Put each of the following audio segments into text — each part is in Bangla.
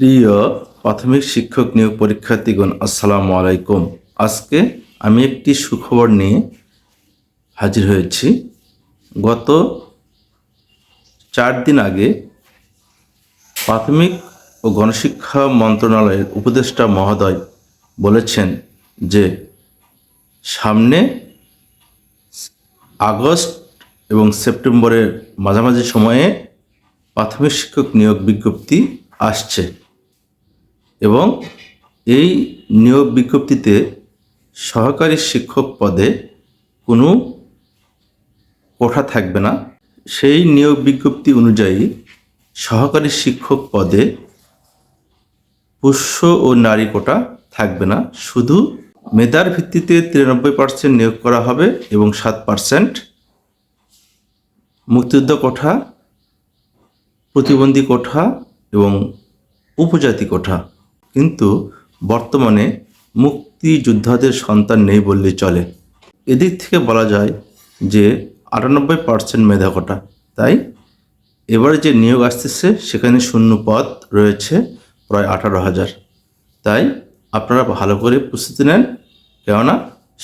প্রিয় প্রাথমিক শিক্ষক নিয়োগ পরীক্ষার্থীগণ, আসসালামু আলাইকুম। আজকে আমি একটি সুখবর নিয়ে হাজির হয়েছি। গত চার দিন আগে প্রাথমিক ও গণশিক্ষা মন্ত্রণালয়ের উপদেষ্টা মহোদয় বলেছেন যে, সামনে আগস্ট এবং সেপ্টেম্বরের মাঝামাঝি সময়ে প্রাথমিক শিক্ষক নিয়োগ বিজ্ঞপ্তি আসছে। এবং এই নিয়োগ বিজ্ঞপ্তিতে সহকারী শিক্ষক পদে কোনো কোঠা থাকবে না। সেই নিয়োগ বিজ্ঞপ্তি অনুযায়ী সহকারী শিক্ষক পদে পুষ্য ও নারী কোটা থাকবে না। শুধু মেধার ভিত্তিতে তিরানব্বই পার্সেন্ট নিয়োগ করা হবে এবং সাত পার্সেন্ট মুক্তিযুদ্ধ কোঠা, প্রতিবন্ধী কোঠা এবং উপজাতি কোঠা কিন্তু বর্তমানে মুক্তিযোদ্ধাদের সন্তান নেই বললেই চলে। এদিক থেকে বলা যায় যে আটানব্বই পার্সেন্ট মেধা কোটা তাই এবারে যে নিয়োগ আসতেছে, সেখানে শূন্য পদ রয়েছে প্রায় আঠারো হাজার। তাই আপনারা ভালো করে প্রস্তুতি নেন, কেননা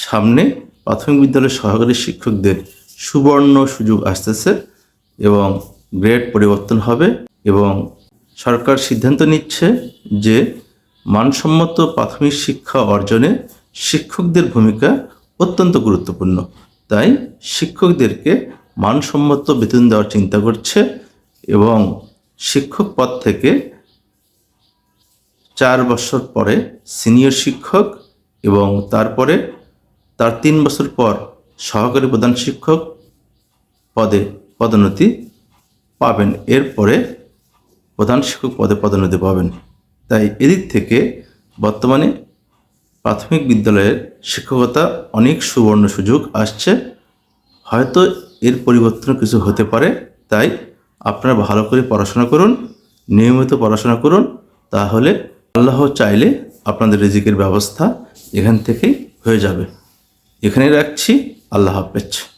সামনে প্রাথমিক বিদ্যালয়ের সহকারী শিক্ষকদের সুবর্ণ সুযোগ আসতেছে এবং গ্রেড পরিবর্তন হবে এবং সরকার সিদ্ধান্ত নিচ্ছে যে মানসম্মত প্রাথমিক শিক্ষা অর্জনে শিক্ষকদের ভূমিকা অত্যন্ত গুরুত্বপূর্ণ। তাই শিক্ষকদেরকে মানসম্মত বেতন দেওয়ার চিন্তা করছে এবং শিক্ষক পদ থেকে চার বছর পরে সিনিয়র শিক্ষক এবং তারপরে তার তিন বছর পর সহকারী প্রধান শিক্ষক পদে পদোন্নতি পাবেন। এরপরে প্রধান শিক্ষক পদে পদোন্নতি পাবেন। তাই এদিক থেকে বর্তমানে প্রাথমিক বিদ্যালয়ের শিক্ষকতা অনেক সুবর্ণ সুযোগ আসছে। হয়তো এর পরিবর্তন কিছু হতে পারে। তাই আপনারা ভালো করে পড়াশোনা করুন, নিয়মিত পড়াশোনা করুন। তাহলে আল্লাহ চাইলে আপনাদের রিজিকের ব্যবস্থা এখান থেকেই হয়ে যাবে। এখানে রাখছি। আল্লাহ হাফেজ।